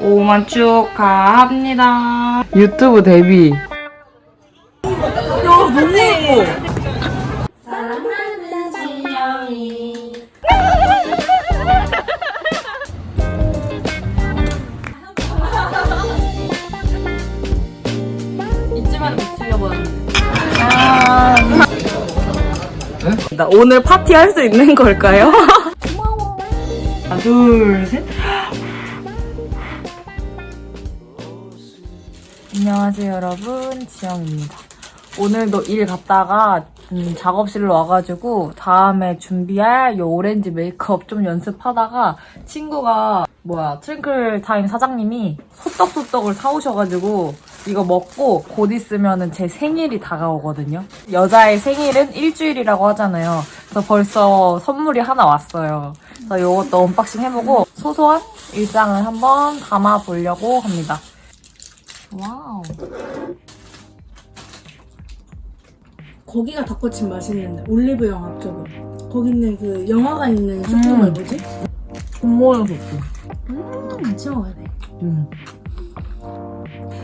5만 축하합니다. 유튜브 데뷔. 야, 너무 예뻐. 미치려버렸는데. 나 오늘 파티 할 수 있는 걸까요? 하나, 둘, 셋. 안녕하세요, 여러분. 지영입니다. 오늘도 일 갔다가 음, 작업실로 와가지고 다음에 준비할 요 오렌지 메이크업 좀 연습하다가 친구가 뭐야 트링클 타임 사장님이 소떡소떡을 사오셔가지고 이거 먹고 곧 있으면은 제 생일이 다가오거든요. 여자의 생일은 일주일이라고 하잖아요. 그래서 벌써 선물이 하나 왔어요. 그래서 이것도 언박싱 해보고 소소한 일상을 한번 담아보려고 합니다. 와우. 거기가 닭꼬치 맛있는데 올리브영 앞쪽으로 거기 있는 그 영화관 있는 쇼핑몰 음. 뭐지? 굿모닝 소스. 또 같이 먹어야 돼 음.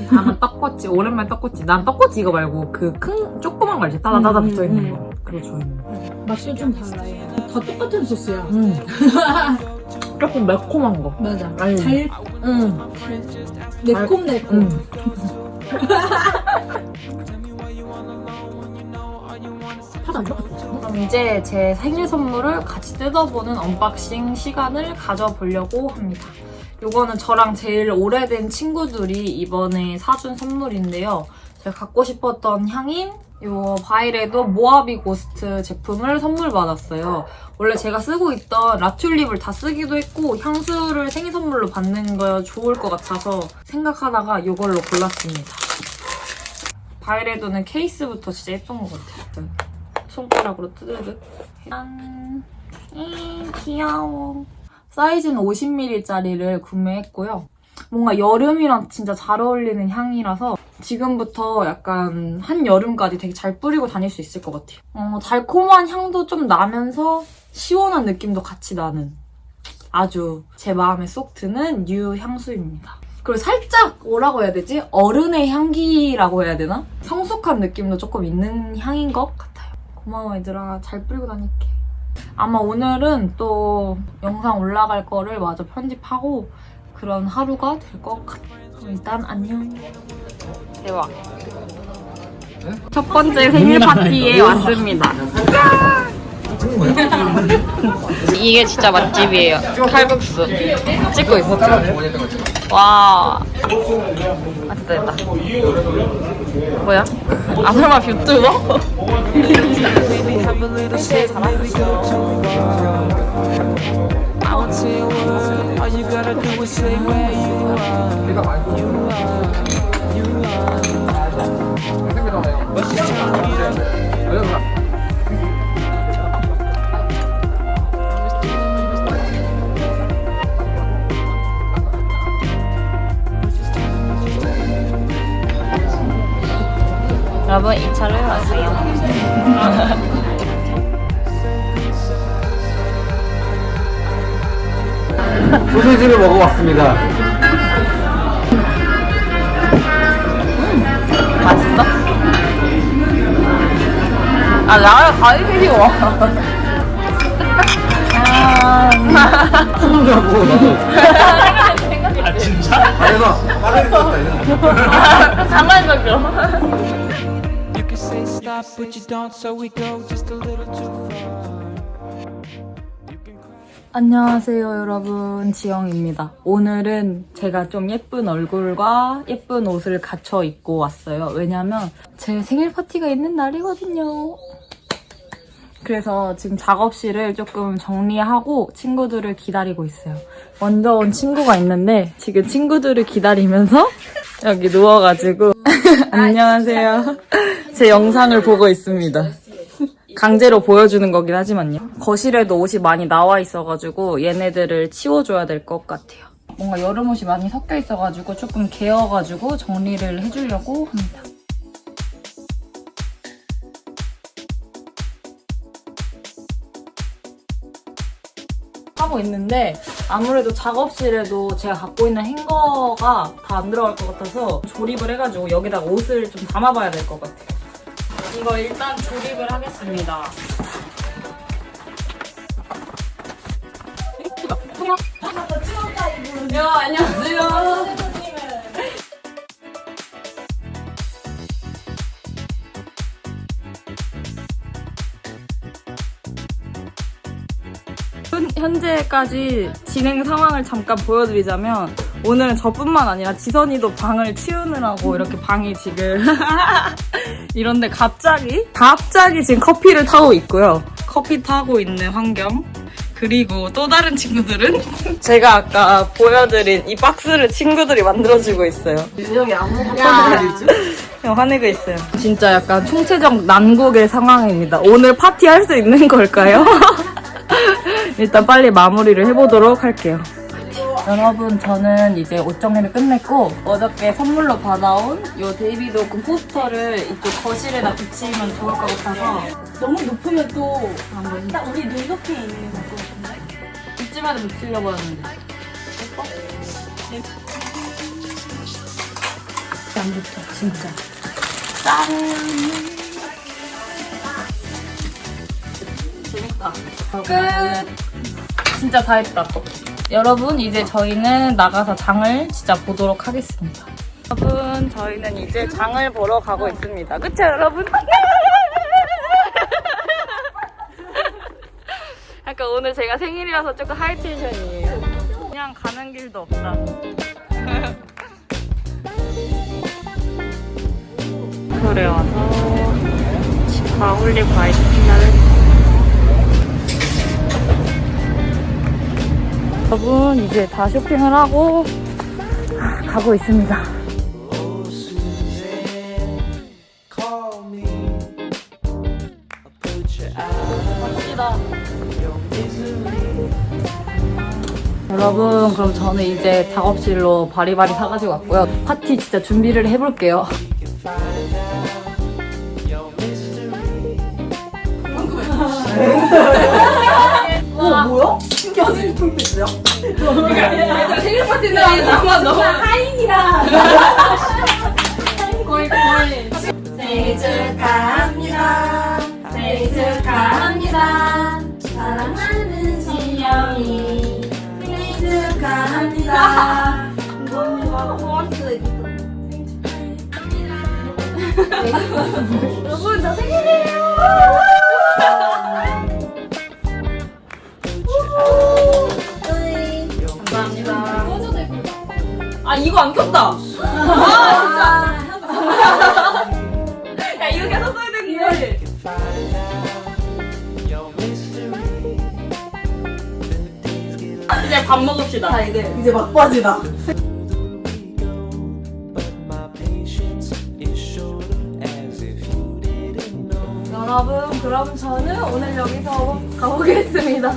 다음은 떡꼬치. 오랜만에 떡꼬치. 난 떡꼬치 이거 말고 그 큰 조그만 거 알지? 따다다다 음, 붙어있는 음, 거. 그거 좋아해요. 맛이 좀 달라요 다 똑같은 소스야 음. 조금 매콤한 거. 맞아 아니. 달 음. 매콤달콤 음. 파도 안 들어갔지? 그럼 이제 제 생일 선물을 같이 뜯어보는 언박싱 시간을 가져보려고 합니다. 요거는 저랑 제일 오래된 친구들이 이번에 사준 선물인데요. 제가 갖고 싶었던 향인 요 바이레도 모아비 고스트 제품을 선물 받았어요. 원래 제가 쓰고 있던 라튤립을 다 쓰기도 했고 향수를 생일 선물로 받는 거 좋을 것 같아서 생각하다가 이걸로 골랐습니다. 바이레도는 케이스부터 진짜 예쁜 것 같아요. 손가락으로 뜯으듯. 짠. 이 귀여워. 사이즈는 50ml짜리를 구매했고요. 뭔가 여름이랑 진짜 잘 어울리는 향이라서 지금부터 약간 한여름까지 되게 잘 뿌리고 다닐 수 있을 것 같아요. 어, 달콤한 향도 좀 나면서 시원한 느낌도 같이 나는 아주 제 마음에 쏙 드는 뉴 향수입니다. 그리고 살짝 뭐라고 해야 되지? 어른의 향기라고 해야 되나? 성숙한 느낌도 조금 있는 향인 것 같아요. 고마워 얘들아. 잘 뿌리고 다닐게. 아마 오늘은 또 영상 올라갈 거를 마저 편집하고 그런 하루가 될 것 같아요. 그럼 일단 안녕. 대박. 첫 번째 생일 파티에 왔습니다. 이게 진짜 맛집이에요. 칼국수. 찍고 있어. 와. 맛있다, 됐다. 뭐야? 아, 설마 a word. All you gotta do is say where you are. You are. You are. But she's telling me that. 여러분, 2차를 왔어요. 소세지를 먹어봤습니다. 맛있어? 아, 나를 가리비고 와. 아, 소세지하고 나도. 아 진짜? 아니 나 빠르게 떴다 이거. 장난적이야. You can say stop, but you don't, so we go just a little too far. 안녕하세요, 여러분. 지영입니다. 오늘은 제가 좀 예쁜 얼굴과 예쁜 옷을 갖춰 입고 왔어요. 왜냐면 제 생일 파티가 있는 날이거든요. 그래서 지금 작업실을 조금 정리하고 친구들을 기다리고 있어요. 먼저 온 친구가 있는데 지금 친구들을 기다리면서 여기 누워가지고 안녕하세요. 제 영상을 보고 있습니다. 강제로 보여주는 거긴 하지만요. 거실에도 옷이 많이 나와 있어가지고 얘네들을 치워줘야 될 것 같아요. 뭔가 여름 옷이 많이 섞여 있어가지고 조금 개어가지고 정리를 해주려고 합니다. 하고 있는데 아무래도 작업실에도 제가 갖고 있는 행거가 다 안 들어갈 것 같아서 조립을 해가지고 여기다가 옷을 좀 담아봐야 될 것 같아요. 이거 일단 조립을 하겠습니다. 야, 안녕하세요. 현- 현재까지 진행 상황을 잠깐 보여드리자면 오늘은 저뿐만 아니라 지선이도 방을 치우느라고 이렇게 방이 지금 이런데 갑자기 갑자기 지금 커피를 타고 있고요. 커피 타고 있는 환경. 그리고 또 다른 친구들은 제가 아까 보여드린 이 박스를 친구들이 만들어주고 있어요. 여기 아무것도 형 화내고 있어요. 진짜 약간 총체적 난국의 상황입니다. 오늘 파티 할 수 있는 걸까요? 일단 빨리 마무리를 해보도록 할게요. 여러분 저는 이제 옷 정리를 끝냈고 어저께 선물로 받아온 이 데이비드 오큰 포스터를 이쪽 거실에다 붙이면 좋을 것 같아서 너무 높으면 또 한번 딱 우리 눈 높이에 있는 것 같은데? 이쯤에도 붙이려고 하는데 예뻐? 안 붙어 진짜 짠 재밌다. 끝 진짜 다 했다. 여러분 이제 저희는 나가서 장을 진짜 보도록 하겠습니다. 여러분 저희는 이제 장을 보러 가고 있습니다. 그쵸 여러분? 약간 오늘 제가 생일이라서 조금 하이 텐션이에요. 그냥 가는 길도 없다. 그래 와서 다 홀리브 아이스 피자를 여러분 이제 다 쇼핑을 하고 가고 있습니다. 여러분 그럼 저는 이제 작업실로 바리바리 사가지고 왔고요. 파티 진짜 준비를 해볼게요. can find 어 뭐야? 신기하지? 핑크스야? 생일 파티인데 아마 너 하인이랑 거의 거의 생일 축하합니다. 생일 축하합니다. 사랑하는 신영이. 생일 축하합니다. 여러분 저 생일이에요 아 이거 안 켰다 아 진짜 야 이거 계속 써야 되는데 이제 밥 먹읍시다 자 이제 이제 막바지다. 여러분 그럼 저는 오늘 여기서 가보겠습니다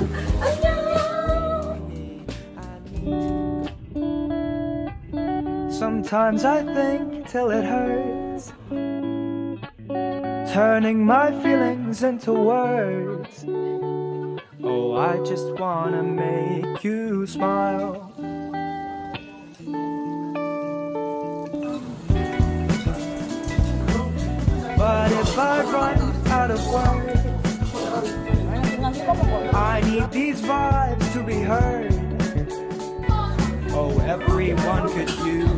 Sometimes I think till it hurts, turning my feelings into words. Oh, I just wanna make you smile. But if I run out of words, I need these vibes to be heard. Oh, everyone could use.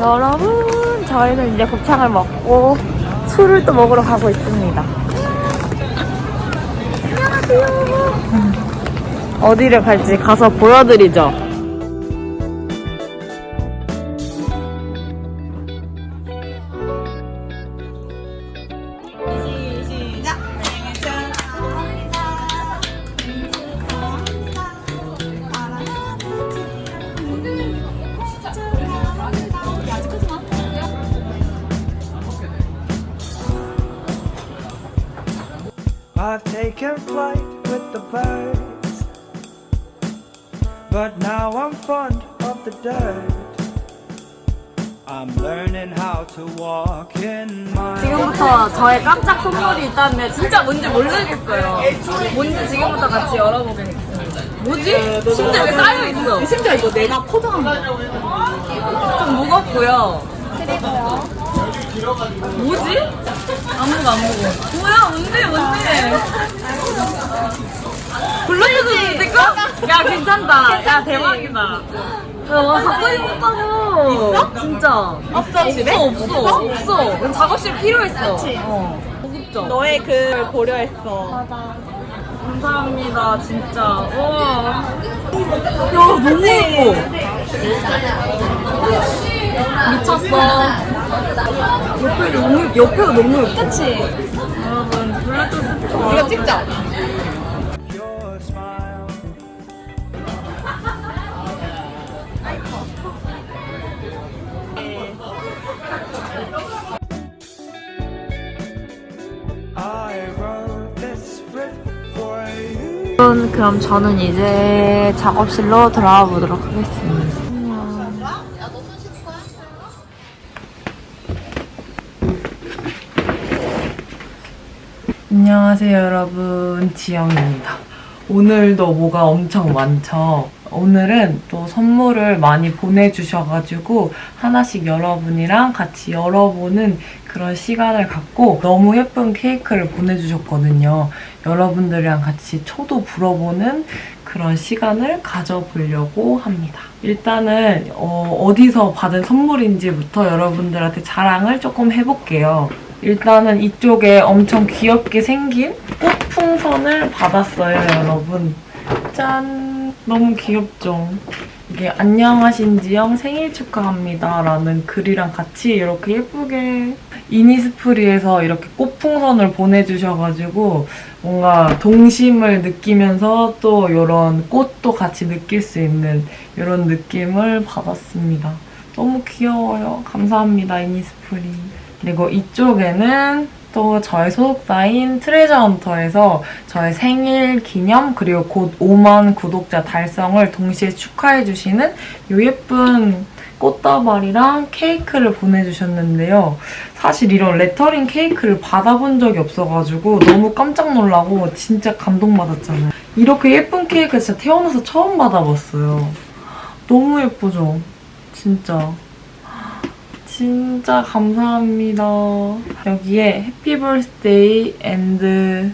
여러분 저희는 이제 곱창을 먹고 술을 또 먹으러 가고 있습니다. 안녕하세요 어디를 갈지 가서 보여드리죠 dirt. I'm learning how to walk in my 지금부터 저의 깜짝 선물이 있다는데 진짜 뭔지 모르겠어요. 뭔지 지금부터 같이 열어보겠습니다. 뭐지? 심지어 여기 쌓여 있어. 심지어 이거 내가 포장한 거. 좀 무겁고요. 뭐지? 아무도 안 보고. 뭐야? 뭔데? 뭔데? 블루투스 스피커? 야 괜찮다. 야 대박이다. 야, 와 갖고 싶다고. 있어? 진짜. 없어 집에? 없어 없어. 없어. 난 작업실 필요했어. 어. 고급져. 너의 그 고려했어. 감사합니다 진짜. 와. 야 너무 예뻐. 미쳤어. 옆에 너무 옆에가 너무 예뻐. 그치? 여러분 블루투스 스피커. 이거 찍자. 여러분 그럼 저는 이제 작업실로 들어가 보도록 하겠습니다. 안녕하세요 여러분. 지영입니다. 오늘도 뭐가 엄청 많죠 오늘은 또 선물을 많이 보내주셔가지고 하나씩 여러분이랑 같이 열어보는 그런 시간을 갖고 너무 예쁜 케이크를 보내주셨거든요. 여러분들이랑 같이 초도 불어보는 그런 시간을 가져보려고 합니다. 일단은 어, 디서 받은 선물인지부터 여러분들한테 자랑을 조금 해볼게요. 일단은 이쪽에 엄청 귀엽게 생긴 꽃풍선을 받았어요, 여러분. 짠! 너무 귀엽죠? 이게 안녕하신지영 생일 축하합니다 라는 글이랑 같이 이렇게 예쁘게 이니스프리에서 이렇게 꽃풍선을 보내주셔가지고 뭔가 동심을 느끼면서 또 이런 꽃도 같이 느낄 수 있는 이런 느낌을 받았습니다. 너무 귀여워요. 감사합니다, 이니스프리. 그리고 이쪽에는 또 저의 소속사인 트레저 헌터에서 저의 생일 기념 그리고 곧 5만 구독자 달성을 동시에 축하해 주시는 이 예쁜 꽃다발이랑 케이크를 보내주셨는데요. 사실 이런 레터링 케이크를 받아본 적이 없어가지고 너무 깜짝 놀라고 진짜 감동받았잖아요. 이렇게 예쁜 케이크 진짜 태어나서 처음 받아봤어요. 너무 예쁘죠? 진짜. 진짜 감사합니다. 여기에 해피 벌스데이 앤드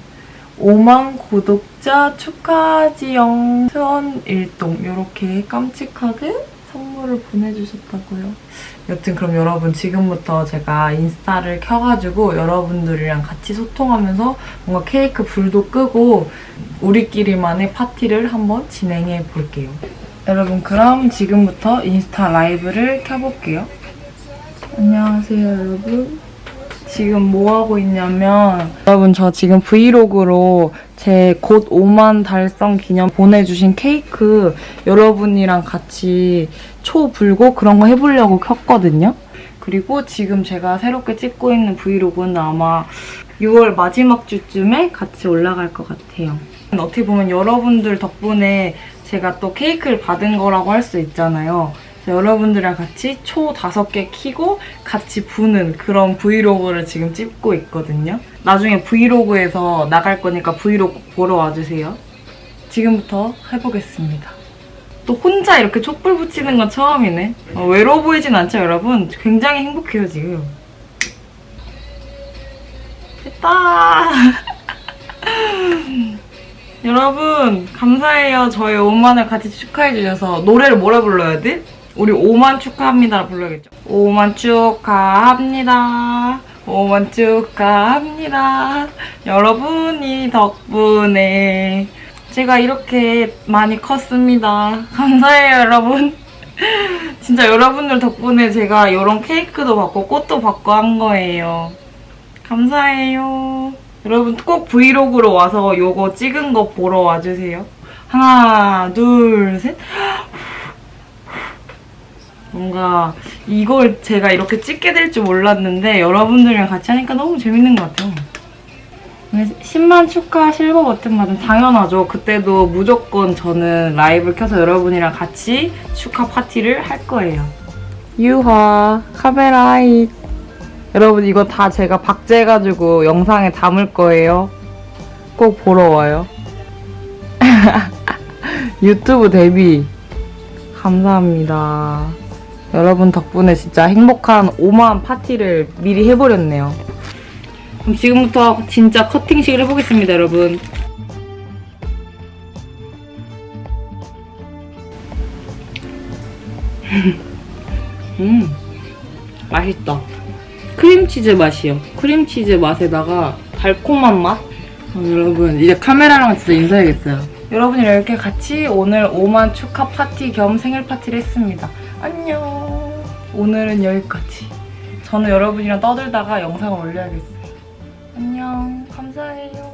5만 구독자 축하지영 수원 일동 이렇게 깜찍하게 선물을 보내주셨다고요. 여튼 그럼 여러분 지금부터 제가 인스타를 켜가지고 여러분들이랑 같이 소통하면서 뭔가 케이크 불도 끄고 우리끼리만의 파티를 한번 진행해 볼게요. 여러분 그럼 지금부터 인스타 라이브를 켜볼게요. 안녕하세요 여러분. 지금 뭐 하고 있냐면 여러분 저 지금 브이로그로 제 곧 5만 달성 기념 보내주신 케이크 여러분이랑 같이 초 불고 그런 거 해보려고 켰거든요. 그리고 지금 제가 새롭게 찍고 있는 브이로그는 아마 6월 마지막 주쯤에 같이 올라갈 것 같아요. 어떻게 보면 여러분들 덕분에 제가 또 케이크를 받은 거라고 할 수 있잖아요 여러분들이랑 같이 초 다섯 개 키고 같이 부는 그런 브이로그를 지금 찍고 있거든요. 나중에 브이로그에서 나갈 거니까 브이로그 보러 와주세요. 지금부터 해보겠습니다. 또 혼자 이렇게 촛불 붙이는 건 처음이네. 어, 외로워 보이진 않죠, 여러분? 굉장히 행복해요, 지금. 됐다! 여러분, 감사해요. 저희 5만을 같이 축하해주셔서. 노래를 뭐라 불러야 돼? 우리 5만 축하합니다 불러야겠죠. 5만 축하합니다. 5만 축하합니다. 여러분이 덕분에 제가 이렇게 많이 컸습니다. 감사해요, 여러분. 진짜 여러분들 덕분에 제가 이런 케이크도 받고 꽃도 받고 한 거예요. 감사해요. 여러분 꼭 브이로그로 와서 요거 찍은 거 보러 와주세요. 하나, 둘, 셋. 뭔가 이걸 제가 이렇게 찍게 될 줄 몰랐는데 여러분들이랑 같이 하니까 너무 재밌는 것 같아요. 10만 축하 실버 버튼 받으면 당연하죠. 그때도 무조건 저는 라이브를 켜서 여러분이랑 같이 축하 파티를 할 거예요. 유화 카메라 이 여러분 이거 다 제가 박제해가지고 영상에 담을 거예요. 꼭 보러 와요. 유튜브 데뷔 감사합니다. 여러분 덕분에 진짜 행복한 오만 파티를 미리 해버렸네요. 그럼 지금부터 진짜 커팅식을 해보겠습니다, 여러분. 음, 맛있다. 크림치즈 맛이요. 크림치즈 맛에다가 달콤한 맛? 어, 여러분, 이제 카메라랑 진짜 인사해야겠어요. 여러분이랑 이렇게 같이 오늘 5만 축하 파티 겸 생일 파티를 했습니다. 안녕. 오늘은 여기까지. 저는 여러분이랑 떠들다가 영상을 올려야겠어요. 안녕. 감사해요.